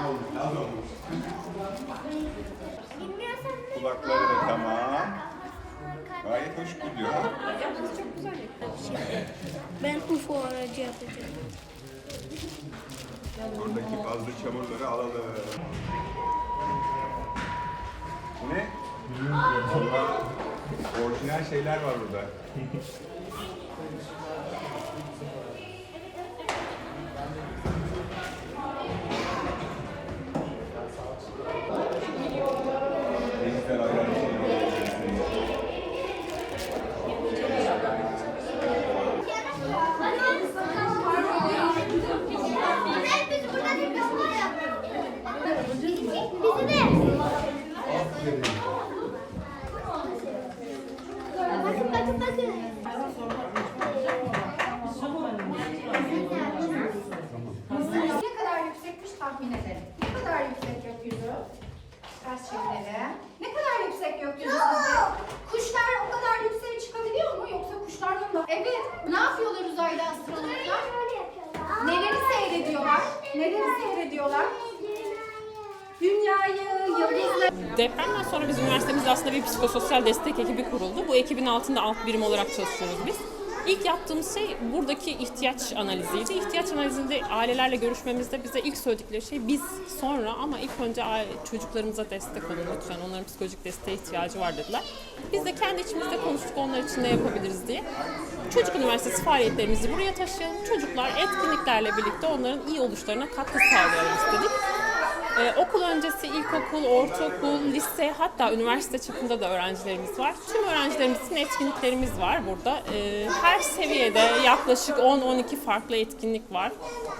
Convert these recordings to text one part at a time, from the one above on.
Az olmuş. Bilmiyorsan ne? Kulakları da tamam. Gayet hoş gidiyor. ha? Ben UFO aracı yapacağım. Buradaki fazla çamurları alalım. Bu ne? Orijinal şeyler var burada. Kadar yüksek gökyüzü sizce? Kuşlar o kadar yükseğe çıkabiliyor mu? Yoksa kuşlardan da... Evet. Ne yapıyorlar uzayda astronotlar? Neleri seyrediyorlar? Neleri seyrediyorlar? Dünyayı, yıldızları... Depremden sonra biz üniversitemizde aslında bir psikososyal destek ekibi kuruldu. Bu ekibin altında alt birim olarak çalışıyoruz biz. İlk yaptığımız şey buradaki ihtiyaç analiziydi. İhtiyaç analizinde ailelerle görüşmemizde bize ilk söyledikleri şey biz sonra ama ilk önce çocuklarımıza destek olun lütfen. Onların psikolojik desteğe ihtiyacı var dediler. Biz de kendi içimizde konuştuk onlar için ne yapabiliriz diye. Çocuk Üniversitesi faaliyetlerimizi buraya taşıyalım. Çocuklar etkinliklerle birlikte onların iyi oluşlarına katkı sağlayalım istedik. Ee, okul öncesi ilkokul, ortaokul, lise hatta üniversite çapında da öğrencilerimiz var. Tüm öğrencilerimiz için etkinliklerimiz var burada. Ee, her seviyede yaklaşık 10-12 farklı etkinlik var.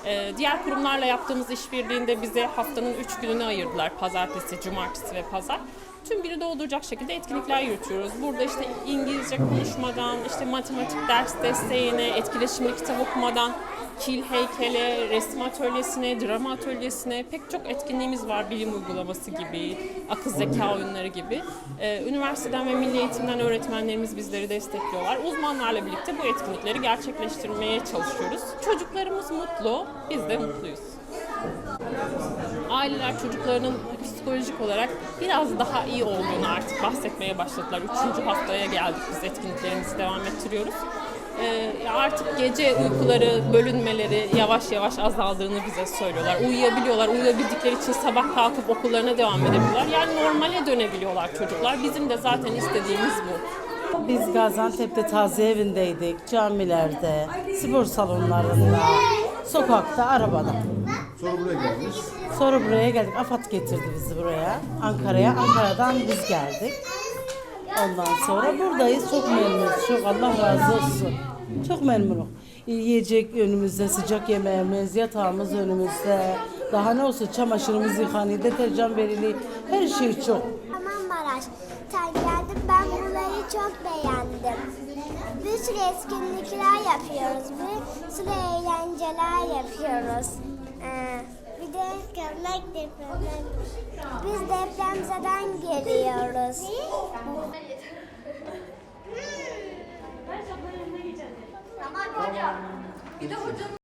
Ee, diğer kurumlarla yaptığımız işbirliğinde bize haftanın 3 gününü ayırdılar. Pazartesi, cumartesi ve pazar. Tüm biri dolduracak şekilde etkinlikler yürütüyoruz. Burada işte İngilizce konuşmadan, işte matematik ders desteğine, etkileşimli kitap okumadan, kil heykele, resim atölyesine, drama atölyesine pek çok etkinliğimiz var. Bilim uygulaması gibi, akıl zeka oyunları gibi. Ee, üniversiteden ve milli eğitimden öğretmenlerimiz bizleri destekliyorlar. Uzmanlarla birlikte bu etkinlikleri gerçekleştirmeye çalışıyoruz. Çocuklarımız mutlu, biz de mutluyuz. Aileler çocuklarının psikolojik olarak biraz daha iyi olduğunu artık bahsetmeye başladılar. Üçüncü haftaya geldik biz etkinliklerimizi devam ettiriyoruz. Ee, artık gece uykuları, bölünmeleri yavaş yavaş azaldığını bize söylüyorlar. Uyuyabiliyorlar, uyuyabildikleri için sabah kalkıp okullarına devam edebiliyorlar. Yani normale dönebiliyorlar çocuklar. Bizim de zaten istediğimiz bu. Biz Gaziantep'te taziye evindeydik, camilerde, spor salonlarında, sokakta, arabada. Sonra buraya gelmiş. Sonra buraya geldik. AFAD getirdi bizi buraya. Ankara'ya. Ankara'dan biz geldik. Ondan sonra buradayız. Çok memnunuz. Çok Allah razı olsun. Çok memnunum. Yiyecek önümüzde, sıcak yemeğimiz, yatağımız önümüzde. Daha ne olsun çamaşırımız yıkanıyor, deterjan verili. Her şey çok. Kahramanmaraş. Sen geldin ben burayı çok beğendim. Bir sürü etkinlikler yapıyoruz. Bir sürü eğlenceler yapıyoruz. Ee, bir de gömlek depremden. Biz depremzeden geliyoruz. Hocam. Bir de hocam